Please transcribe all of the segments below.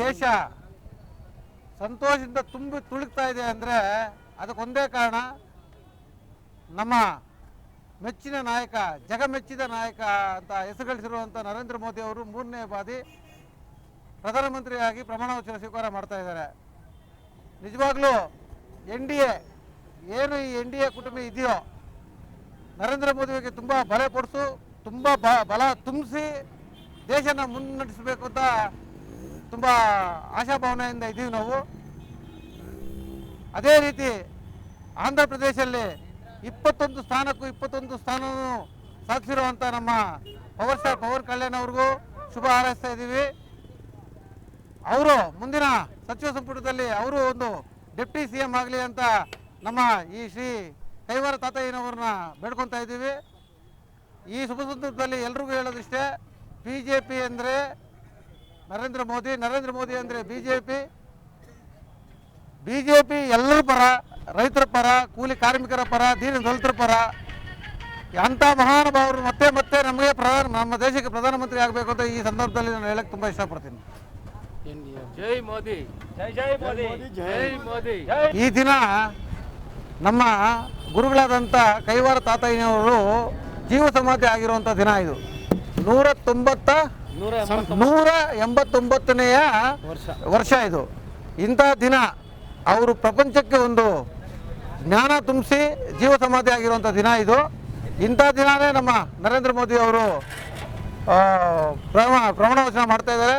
ದೇಶ ಸಂತೋಷದಿಂದ ತುಂಬಿ ತುಳುಕ್ತಾ ಇದೆ ಅಂದರೆ ಅದಕ್ಕೊಂದೇ ಕಾರಣ, ನಮ್ಮ ಮೆಚ್ಚಿನ ನಾಯಕ ಜಗ ಮೆಚ್ಚಿದ ನಾಯಕ ಅಂತ ಹೆಸರುಗಳಿಸಿರುವಂಥ ನರೇಂದ್ರ ಮೋದಿ ಅವರು ಮೂರನೇ ಬಾರಿ ಪ್ರಧಾನಮಂತ್ರಿಯಾಗಿ ಪ್ರಮಾಣ ವಚನ ಸ್ವೀಕಾರ ಮಾಡ್ತಾ ಇದ್ದಾರೆ. ನಿಜವಾಗ್ಲೂ ಎನ್ ಡಿ ಎ, ಏನು ಈ ಎನ್ ಡಿ ಎ ಕುಟುಂಬ ಇದೆಯೋ, ನರೇಂದ್ರ ಮೋದಿಗೆ ತುಂಬ ಬಲ ಕೊಡಿಸು, ತುಂಬ ಬಲ ತುಂಬಿಸಿ ದೇಶನ ಮುನ್ನಡೆಸಬೇಕು ಅಂತ ತುಂಬ ಆಶಾಭಾವನೆಯಿಂದ ಇದ್ದೀವಿ ನಾವು. ಅದೇ ರೀತಿ ಆಂಧ್ರ ಪ್ರದೇಶದಲ್ಲಿ ಇಪ್ಪತ್ತೊಂದು ಸ್ಥಾನಕ್ಕೂ ಇಪ್ಪತ್ತೊಂದು ಸ್ಥಾನವೂ ಸಾಧಿಸಿರುವಂಥ ನಮ್ಮ ಪವರ್ ಸ್ಟಾರ್ ಪವರ್ ಕಲ್ಯಾಣ್ ಅವ್ರಿಗೂ ಶುಭ ಹಾರೈಸ್ತಾ ಇದ್ದೀವಿ ಅವರು ಮುಂದಿನ ಸಚಿವ ಸಂಪುಟದಲ್ಲಿ ಅವರು ಒಂದು ಡೆಪ್ಟಿ ಸಿ ಎಂ ಆಗಲಿ ಅಂತ ನಮ್ಮ ಈ ಶ್ರೀ ಕೈವಾರ ತಾತಯ್ಯನವ್ರನ್ನ ಬೇಡ್ಕೊತಾ ಇದ್ದೀವಿ ಈ ಶುಭ ಸಂದರ್ಭದಲ್ಲಿ ಎಲ್ರಿಗೂ ಹೇಳೋದಿಷ್ಟೇ ಬಿ ಜೆ ಪಿ ಅಂದರೆ ನರೇಂದ್ರ ಮೋದಿ ನರೇಂದ್ರ ಮೋದಿ ಅಂದರೆ B J P B J P ಎಲ್ಲರ ಪರ ರೈತರ ಪರ ಕೂಲಿ ಕಾರ್ಮಿಕರ ಪರ ದೀನ ದಲಿತರ ಪರ ಅಂಥ ಮಹಾನುಭಾವರು ಮತ್ತೆ ಮತ್ತೆ ನಮಗೆ ಪ್ರಧಾನ ನಮ್ಮ ದೇಶಕ್ಕೆ ಪ್ರಧಾನಮಂತ್ರಿ ಆಗಬೇಕು ಅಂತ ಈ ಸಂದರ್ಭದಲ್ಲಿ ನಾನು ಹೇಳಕ್ಕೆ ತುಂಬ ಇಷ್ಟಪಡ್ತೀನಿ. ಜೈ ಮೋದಿ. ಜೈ ಜೈ ಮೋದಿ. ಜೈ ಮೋದಿ ಈ ದಿನ ನಮ್ಮ ಗುರುಗಳಾದಂಥ ಕೈವಾರ ತಾತಯ್ಯನವರು ಜೀವ ಸಮಾಧಿ ಆಗಿರುವಂಥ ದಿನ ಇದು. ನೂರ ತೊಂಬತ್ತ ನೂರ ಎಂಬತ್ತೊಂಬತ್ತನೆಯ ವರ್ಷ. ವರ್ಷ ಇದು. ಇಂಥ ದಿನ ಅವರು ಪ್ರಪಂಚಕ್ಕೆ ಒಂದು ಜ್ಞಾನ ತುಂಬಿಸಿ ಜೀವ ಸಮಾಧಿ ಆಗಿರುವಂಥ ದಿನ ಇದು. ಇಂಥ ದಿನವೇ ನಮ್ಮ ನರೇಂದ್ರ ಮೋದಿ ಅವರು ಪ್ರಮಾಣ ವಚನ ಮಾಡ್ತಾ ಇದ್ದಾರೆ.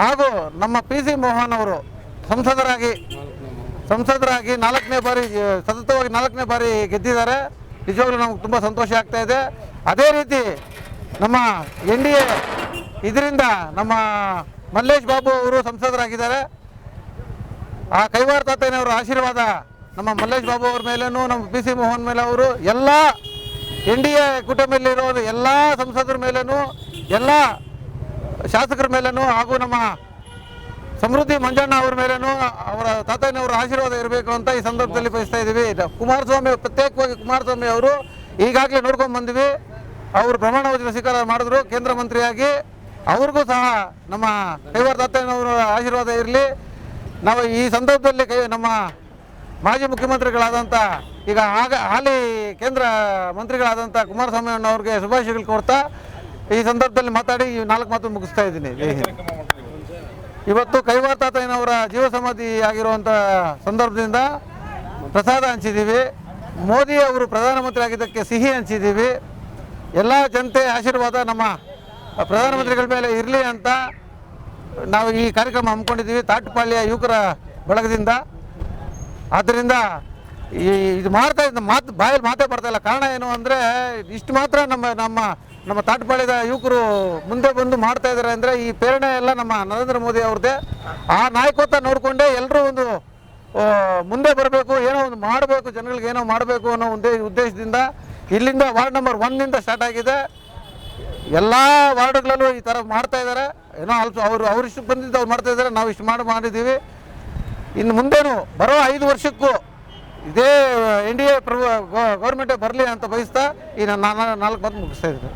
ಹಾಗೂ ನಮ್ಮ ಪಿ ಸಿ ಮೋಹನ್ ಅವರು ಸಂಸದರಾಗಿ ಸಂಸದರಾಗಿ ನಾಲ್ಕನೇ ಬಾರಿ ಸತತವಾಗಿ ನಾಲ್ಕನೇ ಬಾರಿ ಗೆದ್ದಿದ್ದಾರೆ. ನಿಜವಾಗ್ಲೂ ನಮ್ಗೆ ತುಂಬ ಸಂತೋಷ ಆಗ್ತಾ ಇದೆ. ಅದೇ ರೀತಿ ನಮ್ಮ ಎನ್ ಡಿ ಎ, ಇದರಿಂದ ನಮ್ಮ ಮಲ್ಲೇಶ್ ಬಾಬು ಅವರು ಸಂಸದರಾಗಿದ್ದಾರೆ. ಆ ಕೈವಾರ ತಾತಯ್ಯನವರ ಆಶೀರ್ವಾದ ನಮ್ಮ ಮಲ್ಲೇಶ್ ಬಾಬು ಅವ್ರ ಮೇಲೇನು, ನಮ್ಮ ಪಿ ಸಿ ಮೋಹನ್ ಮೇಲೆ ಅವರು, ಎಲ್ಲ ಎನ್ ಡಿ ಎ ಕುಟುಂಬದಲ್ಲಿರೋ ಎಲ್ಲ ಸಂಸದರ ಮೇಲೇನು, ಎಲ್ಲ ಶಾಸಕರ ಮೇಲೂ ಹಾಗೂ ನಮ್ಮ ಸಮೃದ್ಧಿ ಮಂಜಣ್ಣ ಅವ್ರ ಮೇಲೇನು ಅವರ ತಾತಯ್ಯನವರ ಆಶೀರ್ವಾದ ಇರಬೇಕು ಅಂತ ಈ ಸಂದರ್ಭದಲ್ಲಿ ಬಯಸ್ತಾ ಇದ್ದೀವಿ. ಇದು ಕುಮಾರಸ್ವಾಮಿ ಪ್ರತ್ಯೇಕವಾಗಿ ಕುಮಾರಸ್ವಾಮಿ ಅವರು ಈಗಾಗಲೇ ನೋಡ್ಕೊಂಡು ಬಂದ್ವಿ. ಅವರು ಪ್ರಮಾಣ ವಚನ ಸ್ವೀಕಾರ ಮಾಡಿದ್ರು ಕೇಂದ್ರ ಮಂತ್ರಿಯಾಗಿ. ಅವ್ರಿಗೂ ಸಹ ನಮ್ಮ ಕೈವಾರ ದತ್ತಯ್ಯನವರ ಆಶೀರ್ವಾದ ಇರಲಿ. ನಾವು ಈ ಸಂದರ್ಭದಲ್ಲಿ ಕೈ, ನಮ್ಮ ಮಾಜಿ ಮುಖ್ಯಮಂತ್ರಿಗಳಾದಂಥ ಈಗ ಆಗ, ಹಾಲಿ ಕೇಂದ್ರ ಮಂತ್ರಿಗಳಾದಂಥ ಕುಮಾರಸ್ವಾಮಿ ಅಣ್ಣವ್ರಿಗೆ ಶುಭಾಶಯಗಳು ಕೊಡ್ತಾ ಈ ಸಂದರ್ಭದಲ್ಲಿ ಮಾತಾಡಿ ಈ ನಾಲ್ಕು ಮಾತು ಮುಗಿಸ್ತಾ ಇದ್ದೀನಿ. ಇವತ್ತು ಕೈವಾರ ತಾತಯ್ಯನವರ ಜೀವ ಸಮಾಧಿ ಆಗಿರುವಂಥ ಸಂದರ್ಭದಿಂದ ಪ್ರಸಾದ ಹಂಚಿದ್ದೀವಿ. ಮೋದಿ ಅವರು ಪ್ರಧಾನಮಂತ್ರಿ ಆಗಿದ್ದಕ್ಕೆ ಸಿಹಿ ಹಂಚಿದ್ದೀವಿ. ಎಲ್ಲ ಜನತೆ ಆಶೀರ್ವಾದ ನಮ್ಮ ಪ್ರಧಾನಮಂತ್ರಿಗಳ ಮೇಲೆ ಇರಲಿ ಅಂತ ನಾವು ಈ ಕಾರ್ಯಕ್ರಮ ಹಮ್ಮಿಕೊಂಡಿದ್ದೀವಿ. ತಾಟ್ಪಾಳ್ಯ ಯುವಕರ ಬಳಗದಿಂದ. ಆದ್ದರಿಂದ ಈ ಇದು ಮಾಡ್ತಾ ಇದ್ದ ಮಾತು ಬಾಯಲ್ಲಿ ಮಾತೇ ಬರ್ತಾಯಿಲ್ಲ ಕಾರಣ ಏನು ಅಂದರೆ ಇಷ್ಟು ಮಾತ್ರ ನಮ್ಮ ನಮ್ಮ ನಮ್ಮ ತಾಟ್ಪಾಳ್ಯದ ಯುವಕರು ಮುಂದೆ ಬಂದು ಮಾಡ್ತಾ ಇದ್ದಾರೆ ಅಂದರೆ ಈ ಪ್ರೇರಣೆ ಎಲ್ಲ ನಮ್ಮ ನರೇಂದ್ರ ಮೋದಿ ಅವ್ರದ್ದೇ. ಆ ನಾಯಕತ್ವ ನೋಡಿಕೊಂಡೇ ಎಲ್ಲರೂ ಒಂದು ಮುಂದೆ ಬರಬೇಕು, ಏನೋ ಒಂದು ಮಾಡಬೇಕು, ಜನಗಳಿಗೆ ಏನೋ ಮಾಡಬೇಕು ಅನ್ನೋ ಒಂದೇ ಉದ್ದೇಶದಿಂದ ಇಲ್ಲಿಂದ ವಾರ್ಡ್ ನಂಬರ್ ಒನ್ನಿಂದ ಸ್ಟಾರ್ಟ್ ಆಗಿದೆ. ಎಲ್ಲ ವಾರ್ಡ್ಗಳಲ್ಲೂ ಈ ಥರ ಮಾಡ್ತಾ ಇದ್ದಾರೆ ಏನೋ ಅಲ್ಪ ಅವರು ಅವರಿಷ್ಟು ಬಂದಿದ್ದು ಅವ್ರು ಮಾಡ್ತಾ ಇದ್ದಾರೆ ನಾವು ಇಷ್ಟು ಮಾಡಿ ಮಾಡಿದ್ದೀವಿ ಇನ್ನು ಮುಂದೇನು ಬರೋ ಐದು ವರ್ಷಕ್ಕೂ ಇದೇ ಎನ್ ಡಿ ಎ ಗೌರ್ಮೆಂಟೇ ಬರಲಿ ಅಂತ ಬಯಸ್ತಾ ಈ ನಾನು ನಾಲ್ಕು ಮಾತು ಮುಗಿಸ್ತಾ ಇದ್ದೀನಿ